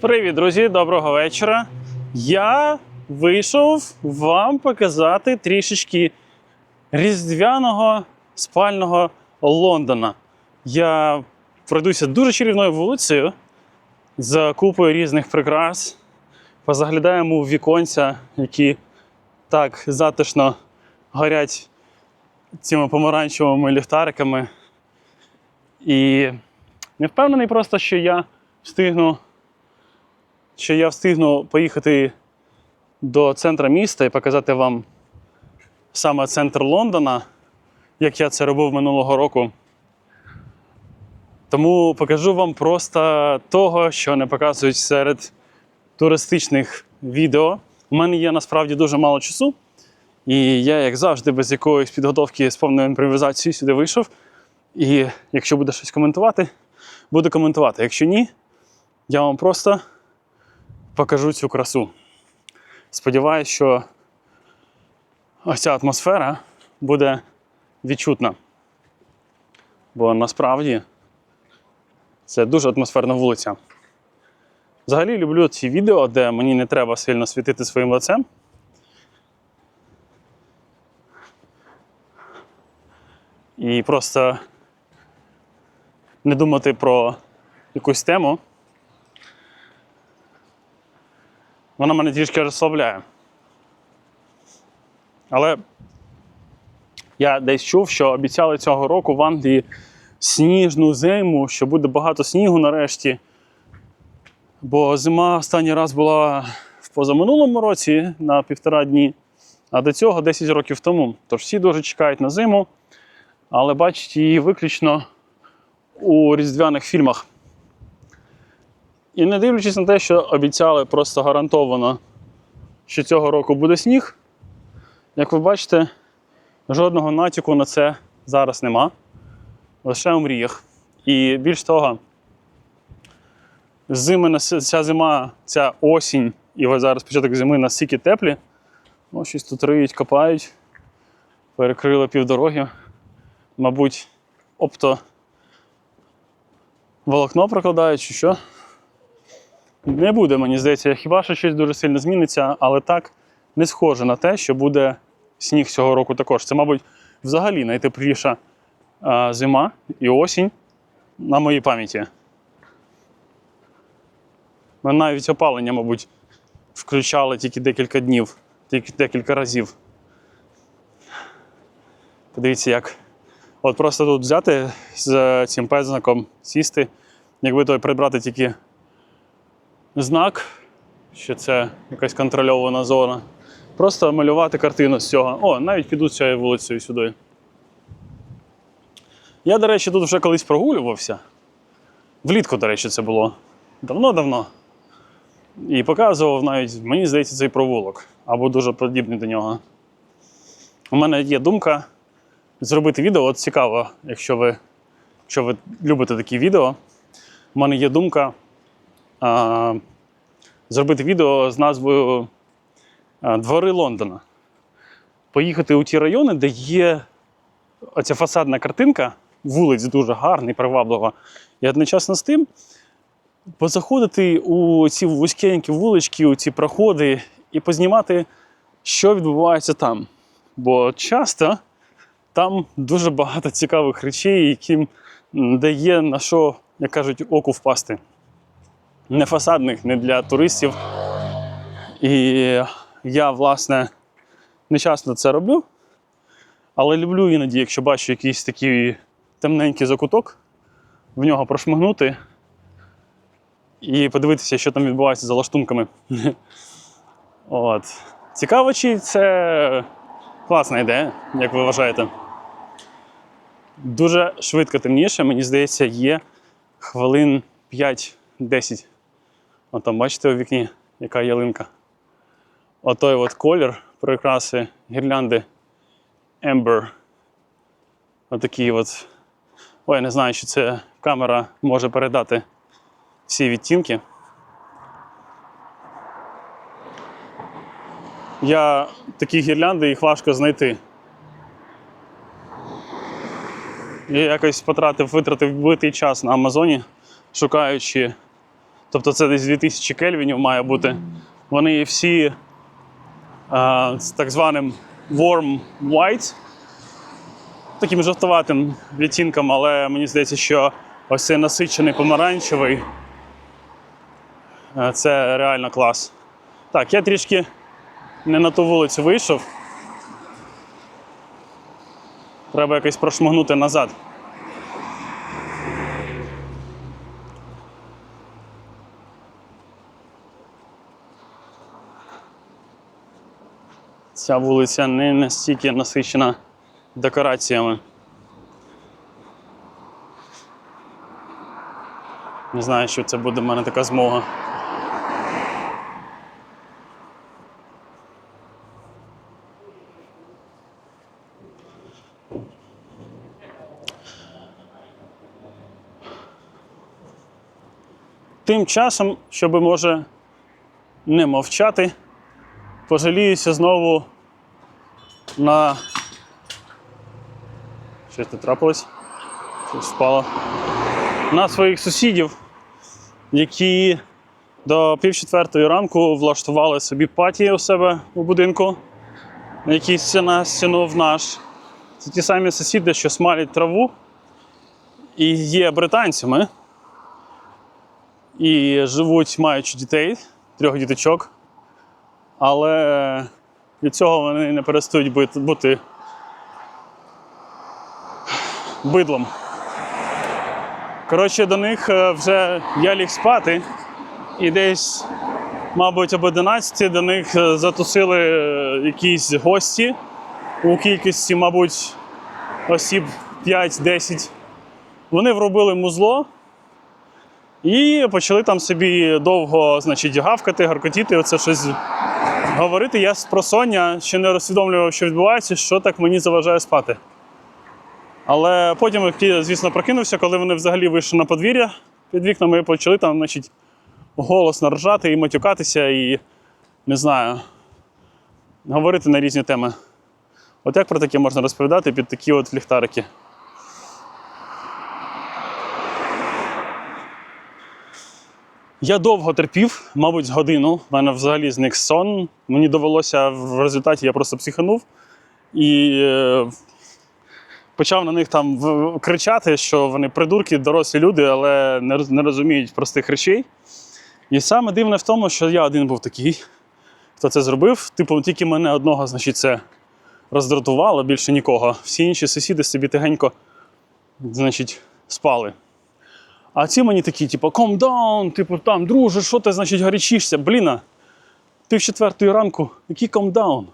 Привіт, друзі! Доброго вечора. Я вийшов вам показати трішечки різдвяного спального Лондона. Я пройдуся дуже чарівною вулицею з купою різних прикрас. Позаглядаємо у віконця, які так затишно горять цими помаранчевими ліхтариками. І не впевнений просто, що я встигну що я встигну поїхати до центра міста і показати вам саме центр Лондона, як я це робив минулого року. Тому покажу вам просто того, що не показують серед туристичних відео. У мене є насправді дуже мало часу, і я, як завжди, без якоїсь підготовки з повною імпровізацією сюди вийшов. І якщо буде щось коментувати, буду коментувати. Якщо ні, я вам просто покажу цю красу. Сподіваюсь, що ось ця атмосфера буде відчутна. Бо насправді це дуже атмосферна вулиця. Взагалі люблю ці відео, де мені не треба сильно світити своїм лицем. І просто не думати про якусь тему. Вона мене трішки розслабляє. Але я десь чув, що обіцяли цього року в Англії сніжну зиму, що буде багато снігу нарешті. Бо зима останній раз була в позаминулому році на півтора дні, а до цього 10 років тому. Тож всі дуже чекають на зиму, але бачать її виключно у різдвяних фільмах. І не дивлячись на те, що обіцяли просто гарантовано, що цього року буде сніг, як ви бачите, жодного натяку на це зараз нема. Лише у мріях. І більш того, зими, ця зима, ця осінь, і ось зараз початок зими настільки теплі. О, щось тут риють, копають, перекрили півдороги. Мабуть, опто волокно прокладають чи що. Не буде, мені здається, хіба що щось дуже сильно зміниться, але так не схоже на те, що буде сніг цього року також. Це, мабуть, взагалі найтепліша зима і осінь на моїй пам'яті. Ми навіть опалення, мабуть, включали тільки декілька днів, тільки декілька разів. Подивіться, як. От просто тут взяти з цим пезником, сісти, якби той прибрати тільки знак, що це якась контрольована зона. Просто малювати картину з цього. О, навіть піду цією вулицею сюди. Я, до речі, тут вже колись прогулювався. Влітку, до речі, це було. Давно-давно. І показував навіть, мені здається, цей провулок. Або дуже подібний до нього. У мене є думка зробити відео. От цікаво, якщо ви, якщо ви любите такі відео. У мене є думка а, зробити відео з назвою Двори Лондона. Поїхати у ті райони, де є оця фасадна картинка, вулиць дуже гарна і приваблива. І одночасно з тим позаходити у ці вузькенькі вулички, у ці проходи і познімати, що відбувається там. Бо часто там дуже багато цікавих речей, яким де на що, як кажуть, оку впасти не фасадних, не для туристів. І я, власне, не часто це роблю, але люблю іноді, якщо бачу якийсь такий темненький закуток, в нього прошмигнути і подивитися, що там відбувається за лаштунками. От. Цікаво, чи це класна ідея, як ви вважаєте? Дуже швидко темніше, мені здається, є хвилин 5-10. От там бачите у вікні, яка ялинка. Отой от колір прикраси гірлянди Ember. Отакий от. Ой, я не знаю, чи це камера може передати всі відтінки. Я такі гірлянди їх важко знайти. Я якось потратив, витратив битий час на Амазоні, шукаючи тобто це десь 2000 кельвінів має бути. Вони всі а, з так званим warm white, таким жовтуватим відтінком, але мені здається, що ось цей насичений помаранчевий це реально клас. Так, я трішки не на ту вулицю вийшов. Треба якось прошмагнути назад. Ця вулиця не настільки насичена декораціями. Не знаю, що це буде в мене така змога. Тим часом, щоб може не мовчати, пожаліюся знову на. Щось тут трапилось? Щось впало. На своїх сусідів, які до пів четвертої ранку влаштували собі паті у себе у будинку, який стіна стянув наш. Це ті самі сусіди, що смалять траву і є британцями, і живуть, маючи дітей, трьох діточок. Але від цього вони не перестають бути, бидлом. Коротше, до них е, вже я ліг спати, і десь, мабуть, об 11 до них е, затусили е, якісь гості у кількості, мабуть, осіб 5-10. Вони вробили музло і почали там собі довго значить, гавкати, гаркотіти, оце щось говорити. Я з просоння ще не розсвідомлював, що відбувається, що так мені заважає спати. Але потім, звісно, прокинувся, коли вони взагалі вийшли на подвір'я під вікнами і почали там, значить, голосно ржати і матюкатися, і не знаю, говорити на різні теми. От як про таке можна розповідати під такі от ліхтарики? Я довго терпів, мабуть, годину. У мене взагалі зник сон. Мені довелося в результаті, я просто психанув і е, почав на них там кричати, що вони придурки, дорослі люди, але не розуміють простих речей. І саме дивне в тому, що я один був такий, хто це зробив. Типу, тільки мене одного, значить, це роздратувало, більше нікого. Всі інші сусіди собі тихенько, значить, спали. А ці мені такі, типу, calm down, типу, там, друже, що ти, значить, гарячишся? Блін, а, пів четвертої ранку, який calm down?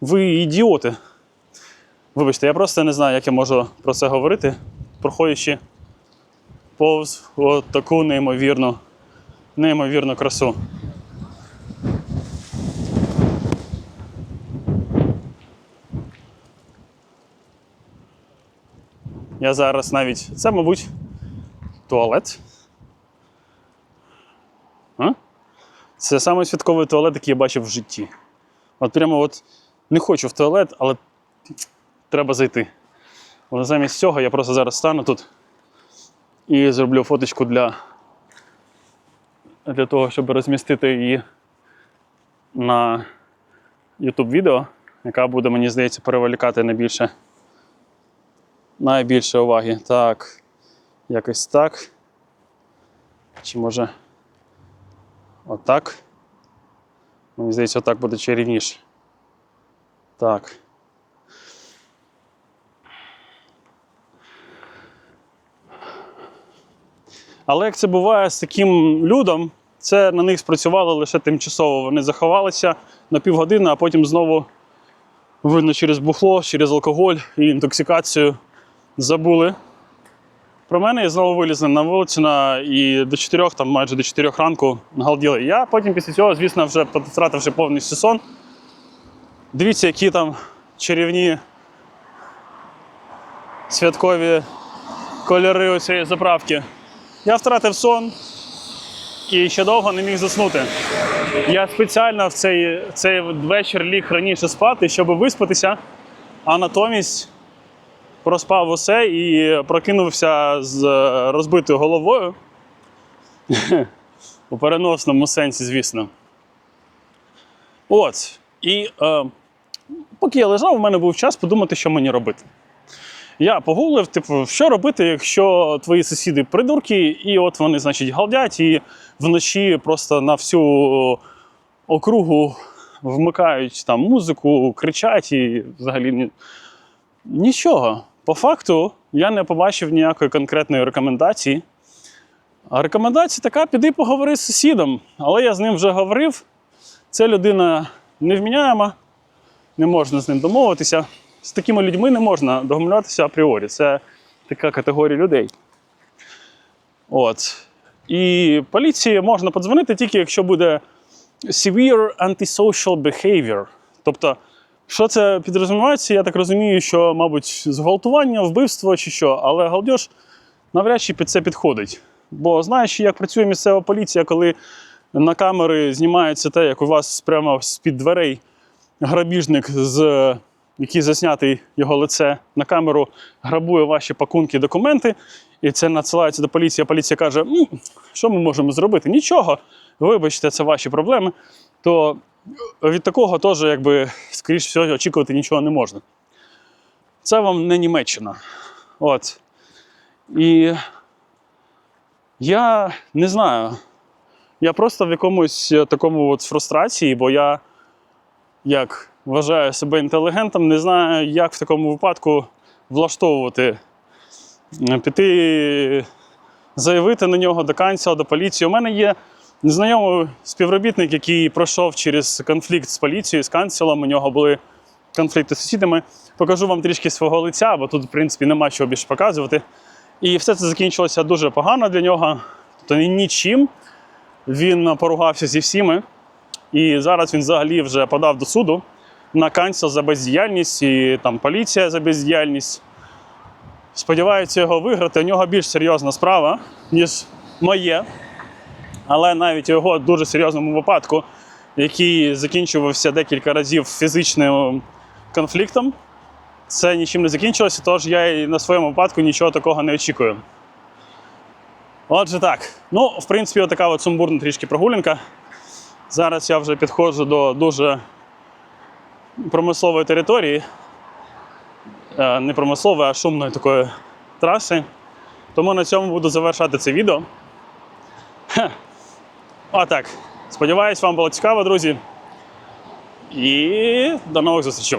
Ви ідіоти. Вибачте, я просто не знаю, як я можу про це говорити, проходячи повз от таку неймовірну, неймовірну красу. Я зараз навіть. Це, мабуть, туалет. Це самий святковий туалет, який я бачив в житті. От прямо от не хочу в туалет, але треба зайти. Але замість цього я просто зараз стану тут і зроблю фоточку для, для того, щоб розмістити її на YouTube відео, яка буде, мені здається, переволікати найбільше, найбільше уваги. Так, якось так. Чи може отак? Мені здається, отак буде чарівніше. Так. Але як це буває з таким людом, це на них спрацювало лише тимчасово. Вони заховалися на півгодини, а потім знову видно через бухло, через алкоголь і інтоксикацію забули. Про мене і знову вилізли на вулицю на, і до 4, там майже до 4 ранку галділи. Я потім після цього, звісно, вже втративши повністю сон. Дивіться, які там чарівні святкові кольори у цієї заправки. Я втратив сон і ще довго не міг заснути. Я спеціально в цей, цей вечір ліг раніше спати, щоб виспатися, а натомість проспав усе і прокинувся з е, розбитою головою. У переносному сенсі, звісно. От. І е, поки я лежав, у мене був час подумати, що мені робити. Я погуглив, типу, що робити, якщо твої сусіди придурки, і от вони, значить, галдять, і вночі просто на всю округу вмикають там музику, кричать і взагалі ні... нічого. По факту я не побачив ніякої конкретної рекомендації. А рекомендація така: піди поговори з сусідом. Але я з ним вже говорив. Це людина невміняєма, не можна з ним домовитися. З такими людьми не можна домовлятися апріорі. Це така категорія людей. От. І поліції можна подзвонити тільки, якщо буде severe antisocial behavior. Тобто, що це підрозумівається, я так розумію, що, мабуть, зґвалтування, вбивство чи що, але галдеж навряд чи під це підходить. Бо знаєш, як працює місцева поліція, коли на камери знімається те, як у вас прямо з-під дверей грабіжник, з, який заснятий його лице на камеру, грабує ваші пакунки, документи, і це надсилається до поліції. А поліція каже: «М, що ми можемо зробити? Нічого, вибачте, це ваші проблеми. То від такого теж, якби, скоріш всього, очікувати нічого не можна. Це вам не Німеччина. От. І я не знаю. Я просто в якомусь е, такому от фрустрації, бо я, як вважаю себе інтелігентом, не знаю, як в такому випадку влаштовувати, Е, піти, заявити на нього до канцела, до поліції. У мене є знайомий співробітник, який пройшов через конфлікт з поліцією, з канцелом. У нього були конфлікти з сусідами. Покажу вам трішки свого лиця, бо тут, в принципі, нема чого більше показувати. І все це закінчилося дуже погано для нього, тобто нічим. Він поругався зі всіми. І зараз він взагалі вже подав до суду на канцел за бездіяльність і там поліція за бездіяльність. Сподіваються його виграти. У нього більш серйозна справа, ніж моє. Але навіть його дуже серйозному випадку, який закінчувався декілька разів фізичним конфліктом, це нічим не закінчилося, тож я і на своєму випадку нічого такого не очікую. Отже, так. Ну, в принципі, отака от сумбурна трішки прогулянка. Зараз я вже підходжу до дуже промислової території. Е, Не промислової, а шумної такої траси. Тому на цьому буду завершати це відео. Отак. Сподіваюсь, вам було цікаво, друзі. І до нових зустрічей.